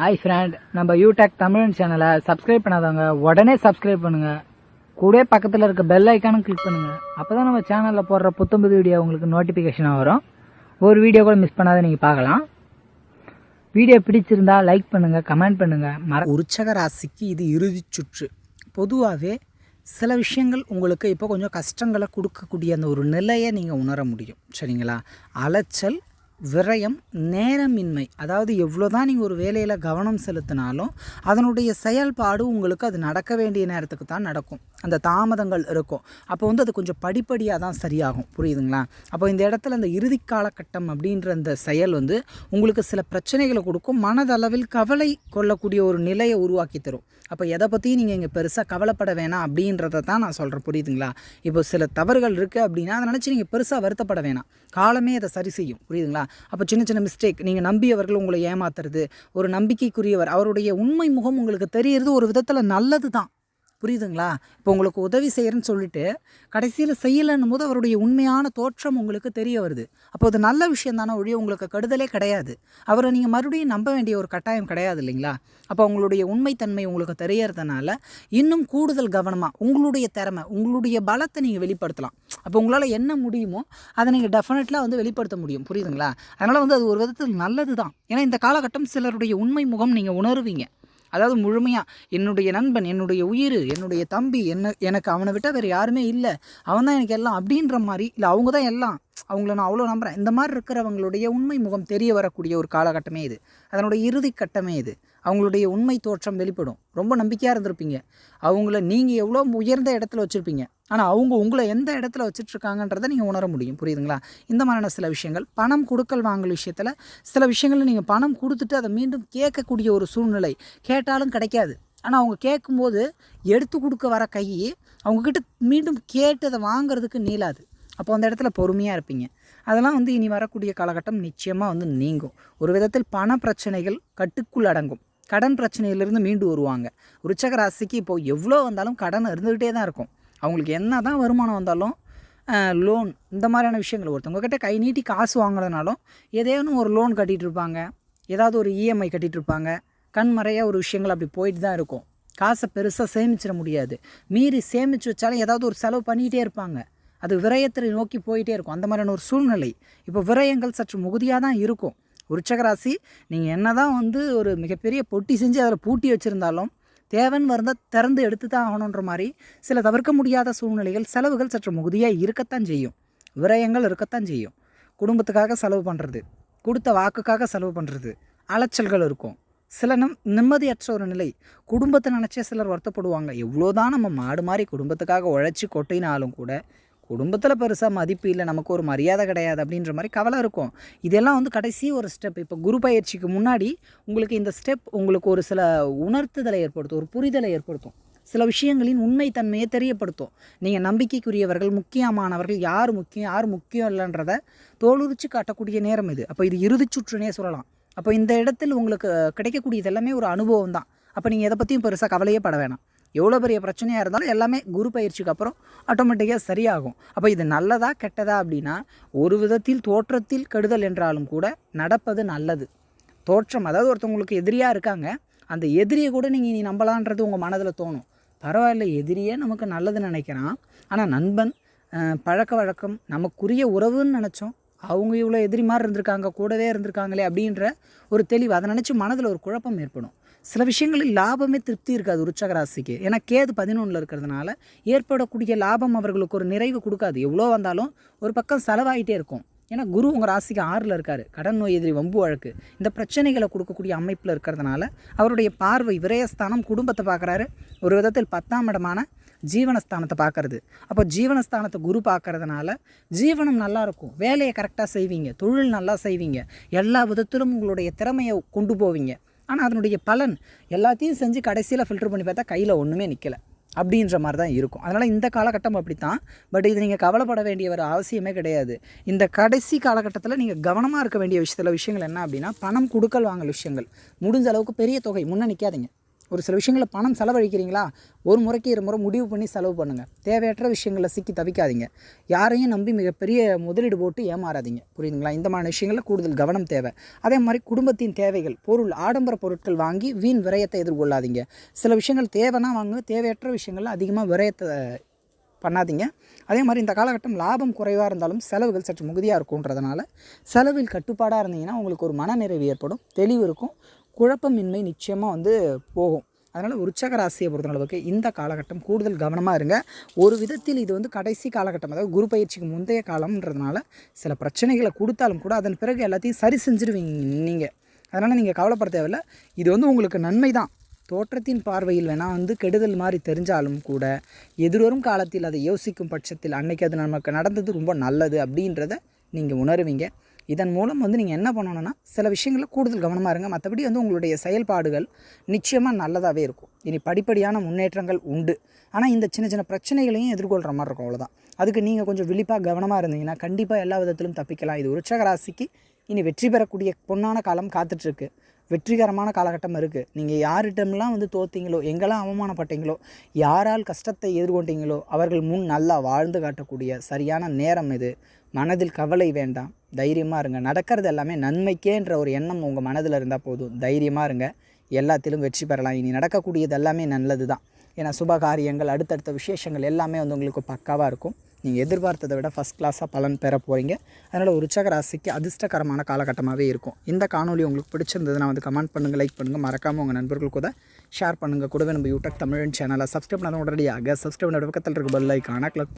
Hi friend நம்ம யூடெக் தமிழ் சேனலை subscribe பண்ணாதவங்க உடனே சப்ஸ்கிரைப் பண்ணுங்க. கூட பக்கத்தில் இருக்க பெல் ஐக்கானும் கிளிக் பண்ணுங்க. அப்பதான் நம்ம சேனலில் போடுற புத்தம்புது வீடியோ உங்களுக்கு நோட்டிஃபிகேஷனாக வரும். ஒரு வீடியோ கூட மிஸ் பண்ணாத நீங்கள் பார்க்கலாம். வீடியோ பிடிச்சிருந்தா லைக் பண்ணுங்க கமெண்ட் பண்ணுங்க. மர உற்சக ராசிக்கு இது இறுதி சுற்று. பொதுவாகவே சில விஷயங்கள் உங்களுக்கு இப்போ கொஞ்சம் கஷ்டங்களை கொடுக்கக்கூடிய அந்த ஒரு நிலையை நீங்கள் உணர முடியும். சரிங்களா? அலைச்சல் விரயம் நேரமின்மை. அதாவது எவ்வளோ தான் நீங்கள் ஒரு வேலையில் கவனம் செலுத்தினாலும் அதனுடைய செயல்பாடு உங்களுக்கு அது நடக்க வேண்டிய நேரத்துக்கு தான் நடக்கும். அந்த தாமதங்கள் இருக்கும். அப்போ வந்து அது கொஞ்சம் படிப்படியாக தான் சரியாகும். புரியுதுங்களா? அப்போ இந்த இடத்துல அந்த இறுதி காலகட்டம் அப்படின்ற அந்த செயல் வந்து உங்களுக்கு சில பிரச்சனைகளை கொடுக்கும். மனதளவில் கவலை கொள்ளக்கூடிய ஒரு நிலையை உருவாக்கி தரும். அப்போ எதை பற்றியும் நீங்கள் இங்கே பெருசாக கவலைப்பட வேணாம் அப்படின்றத தான் நான் சொல்கிறேன் புரியுதுங்களா? இப்போ சில தவறுகள் இருக்குது அப்படின்னா அதை நினச்சி நீங்கள் பெருசாக வருத்தப்பட வேணாம். காலமே அதை சரி செய்யும். புரியுதுங்களா? அப்போ சின்ன சின்ன மிஸ்டேக் நீங்கள் நம்பியவர்கள் உங்களை ஏமாத்துறது ஒரு நம்பிக்கைக்குரியவர். அவருடைய உண்மை முகம் உங்களுக்கு தெரியறது ஒரு விதத்தில் நல்லது தான் புரியுதுங்களா? இப்போ உங்களுக்கு உதவி செய்கிறேன்னு சொல்லிட்டு கடைசியில் செய்யலைன்னும் போது அவருடைய உண்மையான தோற்றம் உங்களுக்கு தெரிய வருது. அப்போ அது நல்ல விஷயம் தானே ஒழிய உங்களுக்கு கெடுதலே கிடையாது. அவரை நீங்கள் மறுபடியும் நம்ப வேண்டிய ஒரு கட்டாயம் கிடையாது இல்லைங்களா? அப்போ உங்களுடைய உண்மைத்தன்மை உங்களுக்கு தெரியறதுனால இன்னும் கூடுதல் கவனமாக உங்களுடைய திறமை உங்களுடைய பலத்தை நீங்கள் வெளிப்படுத்தலாம். அப்போ உங்களால் என்ன முடியுமோ அதை நீங்கள் டெஃபினெட்லாக வந்து வெளிப்படுத்த முடியும். புரியுதுங்களா? அதனால் வந்து அது ஒரு விதத்தில் நல்லது தான் ஏன்னா இந்த காலகட்டம் சிலருடைய உண்மை முகம் நீங்கள் உணருவீங்க. அதாவது முழுமையாக என்னுடைய நண்பன் என்னுடைய உயிர் என்னுடைய தம்பி என்ன எனக்கு அவனை விட்டால் வேறு யாருமே இல்லை. அவன் தான் எனக்கு எல்லாம் அப்படின்ற மாதிரி இல்லை அவங்க தான் எல்லாம் அவங்கள நான் அவ்வளோ நம்புகிறேன் இந்த மாதிரி இருக்கிறவங்களுடைய உண்மை முகம் தெரிய வரக்கூடிய ஒரு காலகட்டமே இது. அதனுடைய இறுதி கட்டமே இது. அவங்களுடைய உண்மை தோற்றம் வெளிப்படும். ரொம்ப நம்பிக்கையாக இருந்திருப்பீங்க. அவங்கள நீங்கள் எவ்வளோ உயர்ந்த இடத்துல வச்சுருப்பீங்க. ஆனால் அவங்க உங்களை எந்த இடத்துல வச்சுட்ருக்காங்கன்றதை நீங்கள் உணர முடியும். புரியுதுங்களா? இந்த மாதிரியான சில விஷயங்கள். பணம் கொடுக்கல் வாங்கல் விஷயத்தில் சில விஷயங்களில் நீங்கள் பணம் கொடுத்துட்டு அதை மீண்டும் கேட்கக்கூடிய ஒரு சூழ்நிலை கேட்டாலும் கிடைக்காது. ஆனால் அவங்க கேட்கும்போது எடுத்து கொடுக்க வர கை அவங்கக்கிட்ட மீண்டும் கேட்டு அதை வாங்குறதுக்கு நீளாது. அப்போ அந்த இடத்துல பொறுமையாக இருப்பீங்க. அதெல்லாம் வந்து இனி வரக்கூடிய காலகட்டம் நிச்சயமாக வந்து நீங்கும். ஒரு விதத்தில் பண பிரச்சனைகள் கட்டுக்குள் அடங்கும். கடன் பிரச்சனையிலிருந்து மீண்டு வருவாங்க. விருச்சக ராசிக்கு இப்போது எவ்வளோ வந்தாலும் கடன் இருந்துக்கிட்டே தான் இருக்கும். அவங்களுக்கு என்ன தான் வருமானம் வந்தாலும் லோன் இந்த மாதிரியான விஷயங்கள் ஒருத்தவங்க கிட்ட கை நீட்டி காசு வாங்குறதுனாலும் ஏதேனும் ஒரு லோன் கட்டிகிட்டு இருப்பாங்க. ஏதாவது ஒரு இஎம்ஐ கட்டிகிட்டு இருப்பாங்க. கண்மறையாக ஒரு விஷயங்கள் அப்படி போயிட்டு தான் இருக்கும். காசை பெருசாக சேமிச்சிட முடியாது. மீறி சேமித்து வச்சாலும் ஏதாவது ஒரு செலவு பண்ணிகிட்டே இருப்பாங்க. அது விரயத்தை நோக்கி போயிட்டே இருக்கும். அந்த மாதிரியான ஒரு சூழ்நிலை. இப்போ விரயங்கள் சற்று முகுதியாக தான் இருக்கும். உச்சகராசி நீங்கள் என்ன தான் வந்து ஒரு மிகப்பெரிய பொட்டி செஞ்சு அதில் பூட்டி வச்சுருந்தாலும் தேவன் வருந்தால் திறந்து எடுத்து தான் ஆகணுன்ற மாதிரி சில தவிர்க்க முடியாத சூழ்நிலைகள் செலவுகள் சற்று மிகுதியாக இருக்கத்தான் செய்யும். விரயங்கள் இருக்கத்தான் செய்யும். குடும்பத்துக்காக செலவு பண்ணுறது கொடுத்த வாக்குக்காக செலவு பண்ணுறது அலைச்சல்கள் இருக்கும். சில நம் நிம்மதியற்ற ஒரு நிலை. குடும்பத்தை நினச்சே சிலர் வருத்தப்படுவாங்க. எவ்வளோதான் நம்ம மாடு மாதிரி குடும்பத்துக்காக உழைச்சி கொட்டினாலும் கூட குடும்பத்தில் பெருசாக மதிப்பு இல்லை நமக்கு ஒரு மரியாதை கிடையாது அப்படின்ற மாதிரி கவலை இருக்கும். இதெல்லாம் வந்து கடைசி ஒரு ஸ்டெப் இப்போ குரு பயிற்சிக்கு முன்னாடி உங்களுக்கு இந்த ஸ்டெப் உங்களுக்கு ஒரு சில உணர்த்துதலை ஏற்படுத்தும் ஒரு புரிதலை ஏற்படுத்தும். சில விஷயங்களின் உண்மைத்தன்மையை தெரியப்படுத்தும். நீங்கள் நம்பிக்கைக்குரியவர்கள் முக்கியமானவர்கள் யார் முக்கியம் யார் முக்கியம் இல்லைன்றதை தோலுரிச்சு காட்டக்கூடிய நேரம் இது. அப்போ இது இறுதி சுற்றுனே சொல்லலாம். அப்போ இந்த இடத்தில் உங்களுக்கு கிடைக்கக்கூடியது எல்லாமே ஒரு அனுபவம் தான் அப்போ நீங்கள் எதை பற்றியும் பெருசாக கவலையே பட வேணாம். எவ்வளோ பெரிய பிரச்சனையாக இருந்தாலும் எல்லாமே குரு பயிற்சிக்கு அப்புறம் ஆட்டோமேட்டிக்காக சரியாகும். அப்போ இது நல்லதா கெட்டதா அப்படின்னா ஒரு விதத்தில் தோற்றத்தில் கெடுதல் என்றாலும் கூட நடப்பது நல்லது. தோற்றம் அதாவது ஒருத்தவங்களுக்கு எதிரியாக இருக்காங்க அந்த எதிரியை கூட நீங்கள் நீ நம்பலான்றது உங்கள் மனதில் தோணும். பரவாயில்ல எதிரியே நமக்கு நல்லதுன்னு நினைக்கிறான். ஆனால் நண்பன் பழக்க வழக்கம் நமக்குரிய உறவுன்னு நினச்சோம். அவங்க இவ்வளோ எதிரி மாதிரி இருந்திருக்காங்க கூடவே இருந்திருக்காங்களே அப்படின்ற ஒரு தெளிவு அதை நினச்சி மனதில் ஒரு குழப்பம் ஏற்படும். சில விஷயங்களில் லாபமே திருப்தி இருக்காது உற்சக ராசிக்கு. ஏன்னா கேது பதினொன்றில் இருக்கிறதுனால ஏற்படக்கூடிய லாபம் அவர்களுக்கு ஒரு நிறைவு கொடுக்காது. எவ்வளோ வந்தாலும் ஒரு பக்கம் செலவாகிட்டே இருக்கும். ஏன்னா குரு உங்கள் ராசிக்கு ஆறில் இருக்கார். கடன் நோய் எதிரி வம்பு வழக்கு. இந்த பிரச்சனைகளை கொடுக்கக்கூடிய அமைப்பில் இருக்கிறதுனால அவருடைய பார்வை விரயஸ்தானம் குடும்பத்தை பார்க்குறாரு. ஒரு விதத்தில் பத்தாம் இடமான ஜீவனஸ்தானத்தை பார்க்கறது. அப்போ ஜீவனஸ்தானத்தை குரு பார்க்கறதுனால ஜீவனம் நல்லாயிருக்கும் வேலையை கரெக்டாக செய்வீங்க. தொழில் நல்லா செய்வீங்க. எல்லா விதத்திலும் உங்களுடைய திறமையை கொண்டு போவீங்க. ஆனால் அதனுடைய பலன் எல்லாத்தையும் செஞ்சு கடைசியில் ஃபில்டர் பண்ணி பார்த்தா கையில் ஒன்றுமே நிற்கலை அப்படின்ற மாதிரி தான் இருக்கும். அதனால் இந்த காலகட்டம் அப்படி தான் பட் இது நீங்கள் கவலைப்பட வேண்டிய ஒரு அவசியமே கிடையாது. இந்த கடைசி காலகட்டத்தில் நீங்கள் கவனமாக இருக்க வேண்டிய விஷயத்தில் விஷயங்கள் என்ன அப்படின்னா பணம் கொடுக்கல் வாங்கல் விஷயங்கள். முடிஞ்ச அளவுக்கு பெரிய தொகை. முன்னே நிற்காதீங்க ஒரு சில விஷயங்களை பணம் செலவழிக்கிறீங்களா? ஒரு முறைக்கு இரு முறை முடிவு பண்ணி செலவு பண்ணுங்கள் தேவையற்ற விஷயங்களில் சிக்கி தவிக்காதீங்க. யாரையும் நம்பி மிகப்பெரிய முதலீடு போட்டு ஏமாறாதீங்க. புரியுதுங்களா? இந்த மாதிரி விஷயங்களில் கூடுதல் கவனம் தேவை. அதே மாதிரி குடும்பத்தின் தேவைகள் பொருள் ஆடம்பர பொருட்கள் வாங்கி வீண் விரயத்தை எதிர்கொள்ளாதீங்க. சில விஷயங்கள் தேவைன்னா வாங்க தேவையற்ற விஷயங்களில் அதிகமாக விரயத்தை பண்ணாதீங்க. அதே மாதிரி இந்த காலகட்டம் லாபம் குறைவாக இருந்தாலும் செலவுகள் சற்று மிகுதியாக இருக்குன்றதுனால செலவில் கட்டுப்பாடாக இருந்தீங்கன்னா உங்களுக்கு ஒரு மனநிறைவு ஏற்படும். தெளிவு இருக்கும். குழப்பமின்மை நிச்சயமாக வந்து போகும். அதனால் உற்சக ராசியை பொறுத்தளவுக்கு இந்த காலகட்டம் கூடுதல் கவனமாக இருங்க. ஒரு விதத்தில் இது வந்து கடைசி காலகட்டம் அதாவது குரு பயிற்சிக்கு முந்தைய காலம்ன்றதுனால சில பிரச்சனைகளை கொடுத்தாலும் கூட அதன் பிறகு எல்லாத்தையும் சரி செஞ்சுருவீங்க நீங்கள் அதனால் நீங்கள் கவலைப்பட தேவையில்ல. இது வந்து உங்களுக்கு நன்மை தான். தோற்றத்தின் பார்வையில் வேணால் வந்து கெடுதல் மாதிரி தெரிஞ்சாலும் கூட எதிர்வரும் காலத்தில் அதை யோசிக்கும் பட்சத்தில் அன்னைக்கு அது நமக்கு நடந்தது ரொம்ப நல்லது அப்படின்றத நீங்கள் உணருவீங்க. இதன் மூலம் வந்து நீங்கள் என்ன பண்ணணும்னா சில விஷயங்களில் கூடுதல் கவனமாக இருங்க. மற்றபடி வந்து உங்களுடைய செயல்பாடுகள் நிச்சயமாக நல்லதாகவே இருக்கும். இனி படிப்படியான முன்னேற்றங்கள் உண்டு. ஆனால் இந்த சின்ன சின்ன பிரச்சனைகளையும் எதிர்கொள்கிற மாதிரி இருக்கும். அவ்வளோதான் அதுக்கு நீங்கள் கொஞ்சம் விழிப்பாக கவனமாக இருந்தீங்கன்னா கண்டிப்பாக எல்லா விதத்திலும் தப்பிக்கலாம். இது உற்சக ராசிக்கு இனி வெற்றி பெறக்கூடிய பொன்னான காலம் காத்துட்ருக்கு. வெற்றிகரமான காலகட்டம் இருக்குது நீங்கள் யார்கிட்டமெல்லாம் வந்து தோத்தீங்களோ எங்கெல்லாம் அவமானப்பட்டீங்களோ யாரால் கஷ்டத்தை எதிர்கொண்டீங்களோ அவர்கள் முன் நல்லா வாழ்ந்து காட்டக்கூடிய சரியான நேரம் இது. மனதில் கவலை வேண்டாம். தைரியமாக இருங்க. நடக்கிறது எல்லாமே நன்மைக்கேன்ற ஒரு எண்ணம் உங்கள் மனதில் இருந்தால் போதும். தைரியமாக இருங்க. எல்லாத்திலும் வெற்றி பெறலாம். இனி நடக்கக்கூடியது எல்லாமே நல்லது தான் ஏன்னா சுபகாரியங்கள் அடுத்தடுத்த விசேஷங்கள் எல்லாமே வந்து உங்களுக்கு பக்காவாக இருக்கும். நீங்கள் எதிர்பார்த்ததை விட ஃபஸ்ட் கிளாஸாக பலன் பெற போகிறீங்க அதனால் உற்சக ராசிக்கு அதிர்ஷ்டகரமான காலகட்டமாகவே இருக்கும். இந்த காணொலி உங்களுக்கு பிடிச்சிருந்ததுன்னா வந்து கமெண்ட் பண்ணுங்கள் லைக் பண்ணுங்கள் மறக்காமல் உங்கள் நண்பர்கள் கூட ஷேர் பண்ணுங்கள் கூடவே நம்ம யூடியூப் தமிழ் சேனலை சப்ஸ்கிரைப் பண்ணாத உடனடியாக சப்ஸ்கிரைப் பண்ண பக்கத்தில் இருக்க பெல் ஐக்கான கிளிக்